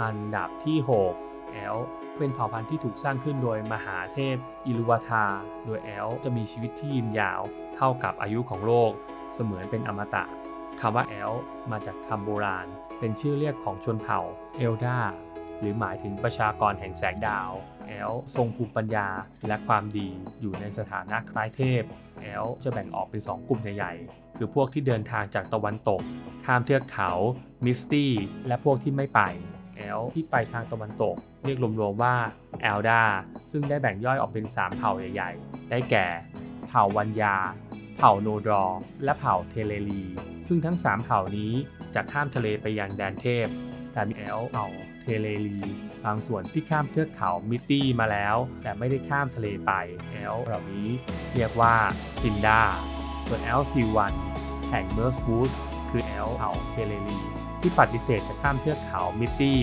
อันดับที่ 6 แอลเป็นเผ่าพันธุ์ที่ถูกสร้างขึ้นโดยมหาเทพอิลุวาทา โดยแอลจะมีชีวิตที่ยืนยาว เท่ากับอายุของโลก เสมือนเป็นอมตะคำว่าแอลมาจากคำโบราณ เป็นชื่อเรียกของชนเผ่าเอลดาหรือหมายถึงประชากรแห่งแสงดาว แอลทรงภูมิปัญญาและความดีอยู่ในสถานะคล้ายเทพ แอลจะแบ่งออกเป็น 2 กลุ่มใหญ่ๆ คือพวกที่เดินทางจากตะวันตก ข้ามเทือกเขา มิสตี้ และพวกที่ไม่ไป แอลที่ไปทางตะวันตก เรียกรวมๆว่าแอลดาซึ่งได้แบ่งย่อยออกเป็น 3 เผ่าใหญ่ๆ ได้แก่ เผ่าวันยา เผ่าโนดรอ และเผ่าเทเลลีซึ่งทั้ง 3 เผ่านี้จะข้ามทะเลไปยังแดนเทพ แต่มีแอลเผ่าเทเลลีบางส่วนที่ข้ามเทือกเขามิตตี้มาแล้ว แต่ไม่ได้ข้ามทะเลไปแอลเหล่านี้เรียกว่าซินดาส่วนแอลซีวันแห่งเมอร์สบูส คือแอลเผ่าเทเลลี ที่ปฏิเสธจะข้ามเทือกเขามิตตี้